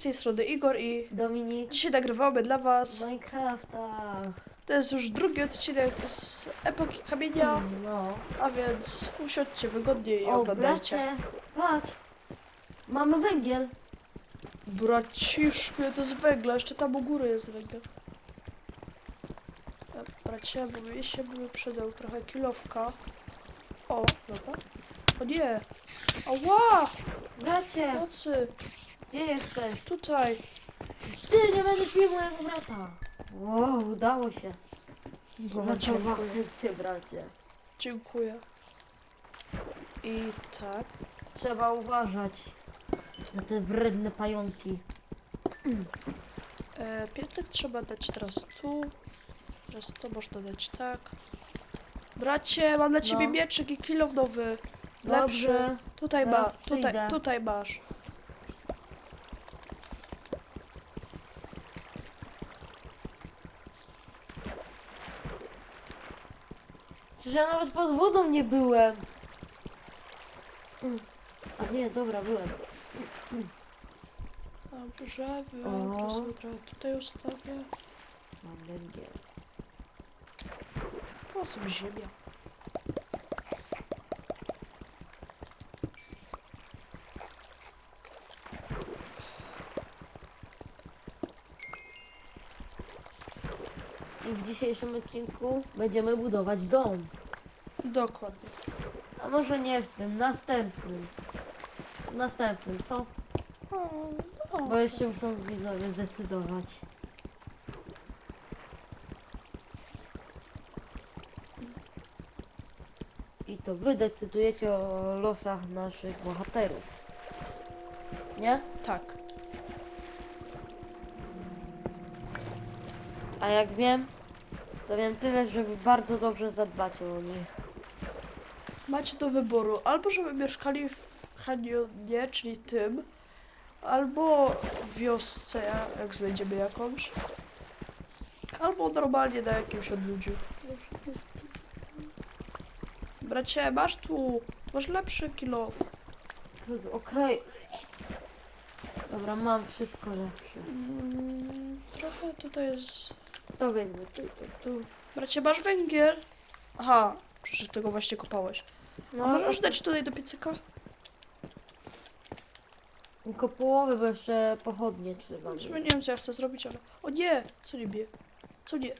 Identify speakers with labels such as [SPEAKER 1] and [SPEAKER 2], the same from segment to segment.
[SPEAKER 1] Z tej strony Igor i
[SPEAKER 2] Dominik
[SPEAKER 1] dzisiaj nagrywamy dla
[SPEAKER 2] z
[SPEAKER 1] was.
[SPEAKER 2] Minecrafta.
[SPEAKER 1] To jest już drugi odcinek z Epoki Kamienia,
[SPEAKER 2] No.
[SPEAKER 1] a więc usiądźcie wygodnie i
[SPEAKER 2] O,
[SPEAKER 1] oglądajcie.
[SPEAKER 2] bracie, patrz. Mamy węgiel.
[SPEAKER 1] Braciszku, to jest węgla, jeszcze tam u góry jest węgiel. E, Bracie, bo mi się by przydał trochę kilowka. O, dobra. O nie! Ała!
[SPEAKER 2] Bracie,
[SPEAKER 1] Nocy!
[SPEAKER 2] Gdzie jesteś?
[SPEAKER 1] Tutaj!
[SPEAKER 2] Ty, nie będziesz miał mojego brata. Wow, udało się.
[SPEAKER 1] No,
[SPEAKER 2] Ratowałem cię, bracie.
[SPEAKER 1] Dziękuję. I tak.
[SPEAKER 2] Trzeba uważać na te wredne pająki.
[SPEAKER 1] E, piecek trzeba dać teraz tu. Teraz to można dać tak. Bracie, mam dla ciebie
[SPEAKER 2] No.
[SPEAKER 1] mieczyk i kilo nowy.
[SPEAKER 2] Dobrze.
[SPEAKER 1] Tutaj
[SPEAKER 2] Zaraz
[SPEAKER 1] masz, tutaj, tutaj masz.
[SPEAKER 2] Przecież ja nawet pod wodą nie byłem. A nie, dobra, byłem. O.
[SPEAKER 1] To sobie trochę tutaj ustawię.
[SPEAKER 2] Mam węgiel.
[SPEAKER 1] Po co mi ziemia?
[SPEAKER 2] I w dzisiejszym odcinku będziemy budować dom.
[SPEAKER 1] Dokładnie.
[SPEAKER 2] A może nie w tym, następnym. Następnym, co?
[SPEAKER 1] O.
[SPEAKER 2] Bo jeszcze muszą widzowie zdecydować. I to wy decydujecie o losach naszych bohaterów. Nie?
[SPEAKER 1] Tak.
[SPEAKER 2] A jak wiem, to wiem tyle, żeby bardzo dobrze zadbać o nich.
[SPEAKER 1] Macie do wyboru. Albo żeby mieszkali w kanionie, czyli tym. Albo w wiosce, jak znajdziemy jakąś. Albo normalnie na jakimś odludziu. Bracie, masz tu. Masz lepszy kilo.
[SPEAKER 2] Okej. Dobra, mam wszystko lepsze.
[SPEAKER 1] Mm, trochę tutaj jest.
[SPEAKER 2] To wezmę tu, tu, tu.
[SPEAKER 1] Bracie, masz węgiel? Aha, przecież tego właśnie kopałeś.
[SPEAKER 2] No,
[SPEAKER 1] możesz dać tutaj do piecyka?
[SPEAKER 2] Tylko połowę, bo jeszcze pochodnie trzeba. Mieć.
[SPEAKER 1] nie wiem co ja chcę zrobić, ale... O nie! Co nie bije? Co nie?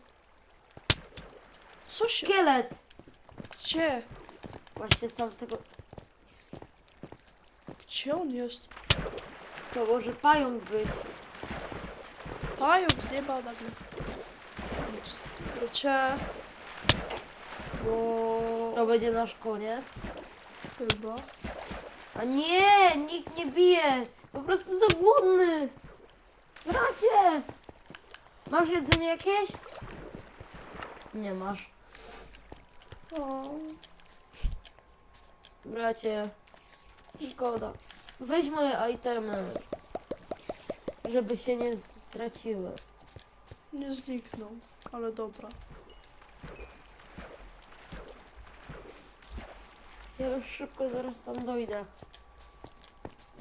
[SPEAKER 1] Co się...
[SPEAKER 2] Szkielet!
[SPEAKER 1] Gdzie?
[SPEAKER 2] Właśnie sam tego.
[SPEAKER 1] Gdzie on jest?
[SPEAKER 2] To może pająk być.
[SPEAKER 1] Pająk z nieba nagle. Bracie... Bo...
[SPEAKER 2] To będzie nasz koniec.
[SPEAKER 1] Chyba.
[SPEAKER 2] A nie, nikt nie bije. Po prostu za głodny. Bracie! Masz jedzenie jakieś? Nie masz.
[SPEAKER 1] O,
[SPEAKER 2] Bracie. Szkoda. Weź moje itemy. Żeby się nie straciły.
[SPEAKER 1] nie zniknął. Ale dobra.
[SPEAKER 2] Ja już szybko zaraz tam dojdę.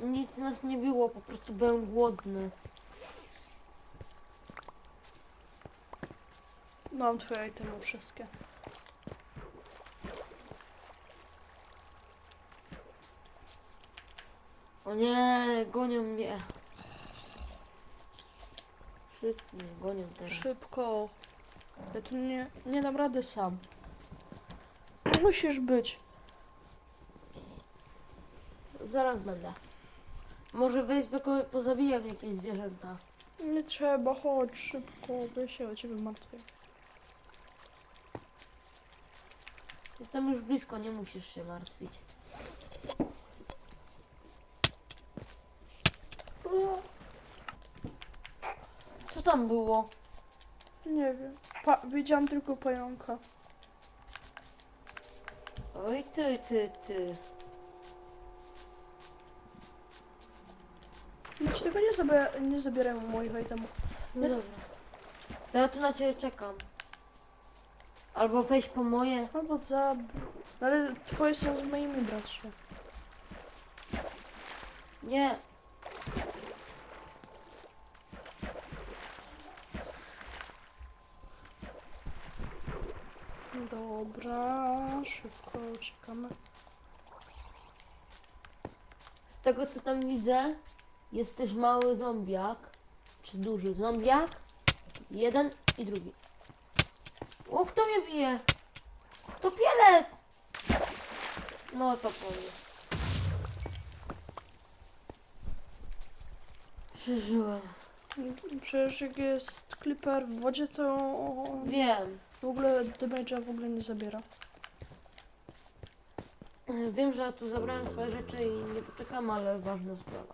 [SPEAKER 2] Nic nas nie było, po prostu byłem głodny.
[SPEAKER 1] Mam twoje itemy wszystkie.
[SPEAKER 2] O nie, gonią mnie. Wszyscy mnie gonią teraz.
[SPEAKER 1] Szybko. Ja tu nie, nie dam rady sam. Musisz być.
[SPEAKER 2] Zaraz będę. Może wyjść, pozabijam jakieś zwierzęta.
[SPEAKER 1] Nie trzeba, chodź szybko, bo ja się o ciebie martwię.
[SPEAKER 2] Jestem już blisko, nie musisz się martwić. Co tam było?
[SPEAKER 1] Nie wiem. Pa widziałam tylko pająka.
[SPEAKER 2] Oj ty, ty, ty.
[SPEAKER 1] Nie, zabia nie zabieraj moich itemów.
[SPEAKER 2] No
[SPEAKER 1] Nie-
[SPEAKER 2] dobra. To ja tu na ciebie czekam. Albo weź po moje.
[SPEAKER 1] Albo za... Ale twoje są z moimi bratrze.
[SPEAKER 2] Nie.
[SPEAKER 1] Dobra, szybko czekamy.
[SPEAKER 2] Z tego co tam widzę, jest też mały zombiak, czy duży zombiak. Jeden i drugi. O, kto mnie bije? To pielec! No to powiem. Przeżyłem.
[SPEAKER 1] Przecież jak jest Clipper w wodzie, to
[SPEAKER 2] Wiem.
[SPEAKER 1] w ogóle damage'a w ogóle nie zabiera.
[SPEAKER 2] Wiem, że tu zabrałem swoje rzeczy i nie poczekam, ale ważna sprawa.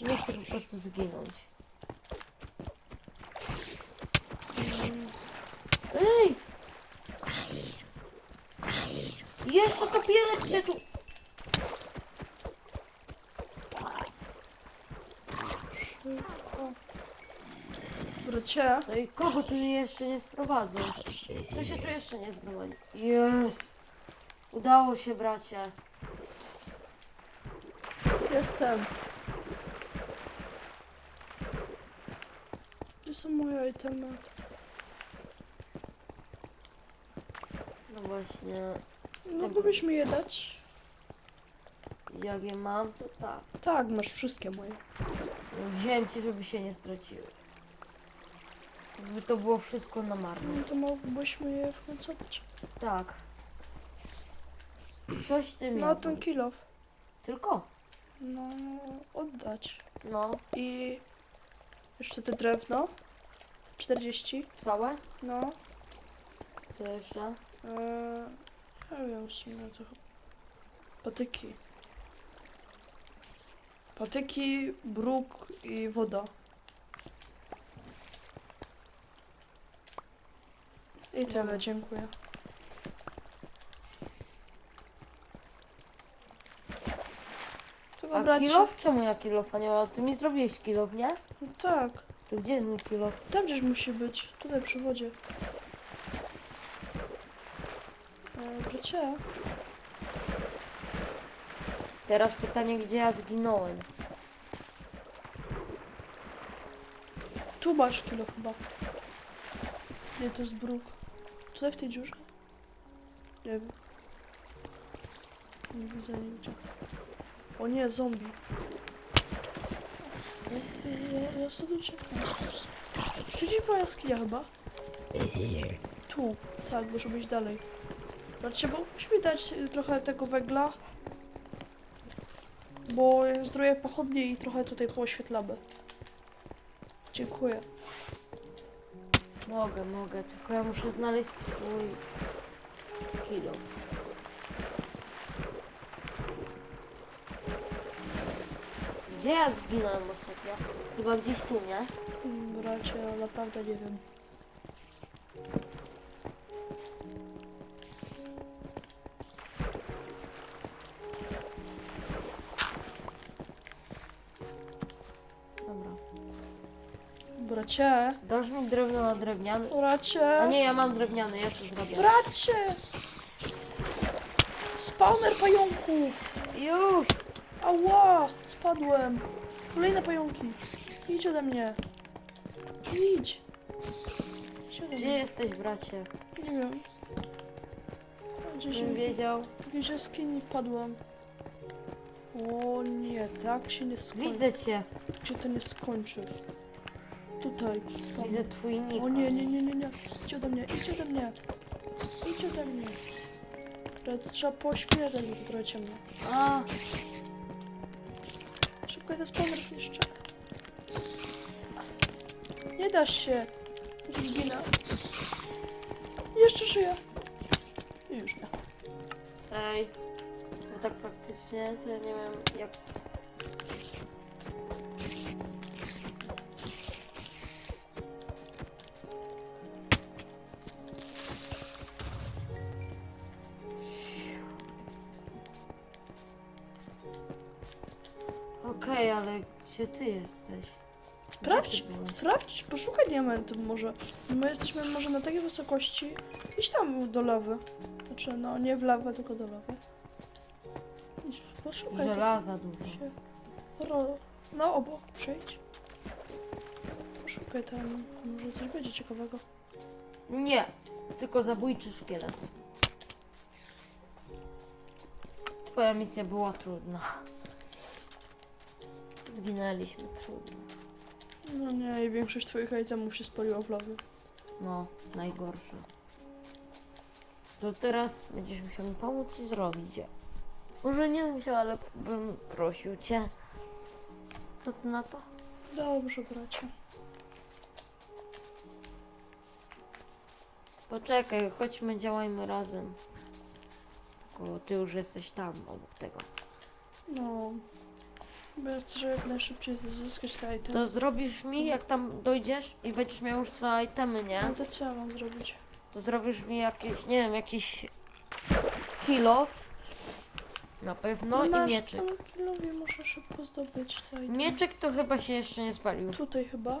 [SPEAKER 2] Nie chcę po prostu zginąć. Ej! Jeszcze to pielec się tu...
[SPEAKER 1] Bracie,
[SPEAKER 2] No i kogo tu jeszcze nie sprowadzą? Kto się tu jeszcze nie zgromadzi? Jest! Udało się, bracie.
[SPEAKER 1] jestem. Są moje itemy?
[SPEAKER 2] No właśnie,
[SPEAKER 1] Mógłbyś mi je dać?
[SPEAKER 2] jak je mam, to tak.
[SPEAKER 1] Tak, masz wszystkie moje.
[SPEAKER 2] Wziąłem ci, żeby się nie straciły. By to było wszystko na marne.
[SPEAKER 1] No to mógłbyś mi je w końcu dać.
[SPEAKER 2] Tak. Coś ty
[SPEAKER 1] No
[SPEAKER 2] miał.
[SPEAKER 1] ten kill off.
[SPEAKER 2] Tylko.
[SPEAKER 1] No, oddać.
[SPEAKER 2] No,
[SPEAKER 1] I jeszcze te drewno. 40.
[SPEAKER 2] całe?
[SPEAKER 1] No.
[SPEAKER 2] Co jeszcze?
[SPEAKER 1] Eee, ja wiem w sumie to chyba. Patyki. Patyki, bruk i woda. I tyle, dziękuję. To
[SPEAKER 2] A kilof? Czemu ja kilofa nie mam? Ty mi zrobiłeś kilof, nie?
[SPEAKER 1] No tak,
[SPEAKER 2] To gdzie jest mój kilof?
[SPEAKER 1] tam gdzieś musi być. Tutaj przy wodzie. Eee, bracie,
[SPEAKER 2] Teraz pytanie, gdzie ja zginąłem?
[SPEAKER 1] Tu masz kilo chyba. Nie, to jest bruk. Tutaj w tej dziurze? Nie wiem. Nie widzę nigdzie. O nie, zombie. No ja, ja sobie uciekam. Była jaskinia chyba? Tu, tak, muszę być dalej. Znaczy, bo musimy dać y, trochę tego węgla. Bo zrobię pochodnie i trochę tutaj pooświetlamy. Dziękuję.
[SPEAKER 2] Mogę, mogę, tylko ja muszę znaleźć swój kilof. Gdzie ja zginąłem ostatnio? Chyba gdzieś tu, nie?
[SPEAKER 1] Mm, ja naprawdę nie wiem.
[SPEAKER 2] Dobra.
[SPEAKER 1] Bracie,
[SPEAKER 2] Dasz mi drewno na drewniany?
[SPEAKER 1] bracie,
[SPEAKER 2] A nie, ja mam drewniany, ja to zrobię.
[SPEAKER 1] bracie! Spawner pająków!
[SPEAKER 2] Już!
[SPEAKER 1] Ała, spadłem. Kolejne pająki. Idź ode mnie. Idź. Idź ode
[SPEAKER 2] Gdzie
[SPEAKER 1] mnie.
[SPEAKER 2] jesteś, bracie?
[SPEAKER 1] Nie wiem. Gdzieś
[SPEAKER 2] Żebym wiedział.
[SPEAKER 1] jakiejś jaskini wpadłem. O nie, tak się nie skończy.
[SPEAKER 2] Widzę cię.
[SPEAKER 1] Tak się to nie skończy. Tutaj. spawner.
[SPEAKER 2] Widzę twój nick.
[SPEAKER 1] O nie, nie, nie, nie, nie. Idź ode mnie, idź ode mnie. Idź ode mnie. To Trzeba poświecać, bo to trochę ciemno.
[SPEAKER 2] A,
[SPEAKER 1] Szybko ten spawner zniszczę. Nie da się. Zginę. Jeszcze żyję. I już nie.
[SPEAKER 2] ej. No tak praktycznie, to ja nie wiem jak... Okej, ale gdzie ty jesteś? Gdzie
[SPEAKER 1] Sprawdź,
[SPEAKER 2] ty byłeś?
[SPEAKER 1] sprawdź, poszukaj diamentów może. My jesteśmy może na takiej wysokości. Idź tam do lawy. Znaczy, no nie w lawę, tylko do lawy. Idź, poszukaj.
[SPEAKER 2] Żelaza dużo.
[SPEAKER 1] się. Ro... No obok, przejdź. Poszukaj tam, może coś będzie ciekawego.
[SPEAKER 2] Nie, tylko zabójczy szkielet. Twoja misja była trudna. Zginęliśmy trudno.
[SPEAKER 1] No nie, i większość twoich itemów się spaliła w lawie.
[SPEAKER 2] No, najgorsze. To teraz będziesz musiał mi pomóc i zrobić je. Może nie musiał, ale bym prosił cię. Co ty na to?
[SPEAKER 1] Dobrze, bracie.
[SPEAKER 2] Poczekaj, chodźmy, działajmy razem. Tylko ty już jesteś tam, obok tego.
[SPEAKER 1] No. Bo ja chcę jak najszybciej zyskać te itemy.
[SPEAKER 2] To zrobisz mi, jak tam dojdziesz i będziesz miał już swoje itemy, nie?
[SPEAKER 1] No to co ja mam zrobić?
[SPEAKER 2] To zrobisz mi jakieś, nie wiem, jakiś kilo. Na pewno i
[SPEAKER 1] Masz
[SPEAKER 2] mieczyk.
[SPEAKER 1] tam kilowie, muszę szybko zdobyć te itemy.
[SPEAKER 2] Mieczyk to chyba się jeszcze nie spalił.
[SPEAKER 1] Tutaj chyba.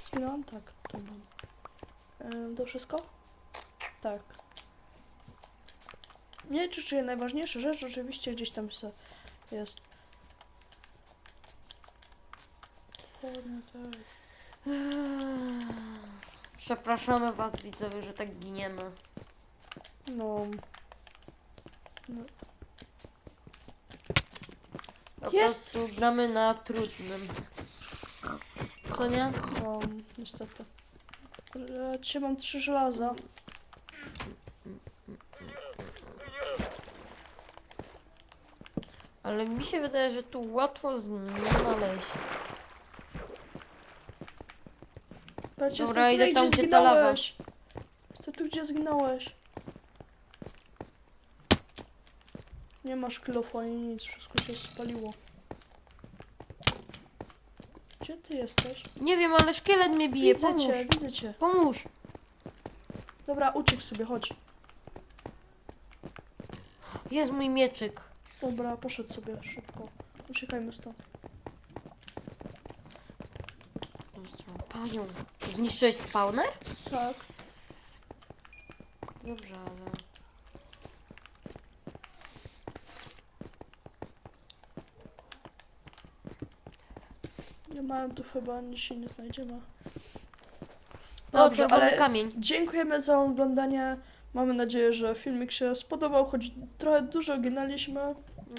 [SPEAKER 1] Zginąłem? Tak, tu mam. Ym, to wszystko? Tak. Mieczy, czyli najważniejsza rzecz, oczywiście gdzieś tam se jest. Tak.
[SPEAKER 2] Przepraszamy was widzowie, że tak giniemy.
[SPEAKER 1] No. no.
[SPEAKER 2] Po
[SPEAKER 1] Jest!
[SPEAKER 2] prostu gramy na trudnym. Co nie?
[SPEAKER 1] No, niestety. Dzisiaj mam trzy żelaza.
[SPEAKER 2] Ale mi się wydaje, że tu łatwo znaleźć.
[SPEAKER 1] Bracie,
[SPEAKER 2] Dobra,
[SPEAKER 1] jestem
[SPEAKER 2] idę tam,
[SPEAKER 1] gdzie
[SPEAKER 2] ta lawa.
[SPEAKER 1] Jestem tu, gdzie zginąłeś. Nie masz kilofu ani nic, wszystko się spaliło. Gdzie ty jesteś?
[SPEAKER 2] Nie wiem, ale szkielet mnie bije,
[SPEAKER 1] Widzę
[SPEAKER 2] pomóż.
[SPEAKER 1] cię, widzę cię.
[SPEAKER 2] Pomóż.
[SPEAKER 1] Dobra, uciekł sobie, chodź.
[SPEAKER 2] Jest mój mieczyk.
[SPEAKER 1] Dobra, poszedł sobie szybko. Uciekajmy stąd.
[SPEAKER 2] Panią. Zniszczyłeś spawner?
[SPEAKER 1] Tak.
[SPEAKER 2] Dobrze, ale...
[SPEAKER 1] Nie ma tu chyba nic się nie znajdziemy. Dobrze,
[SPEAKER 2] czerwony
[SPEAKER 1] ale
[SPEAKER 2] kamień.
[SPEAKER 1] dziękujemy za oglądanie. Mamy nadzieję, że filmik się spodobał, choć trochę dużo ginęliśmy,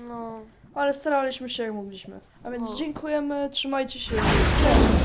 [SPEAKER 2] No.
[SPEAKER 1] ale staraliśmy się jak mogliśmy. A więc
[SPEAKER 2] O.
[SPEAKER 1] dziękujemy, trzymajcie się. Cześć.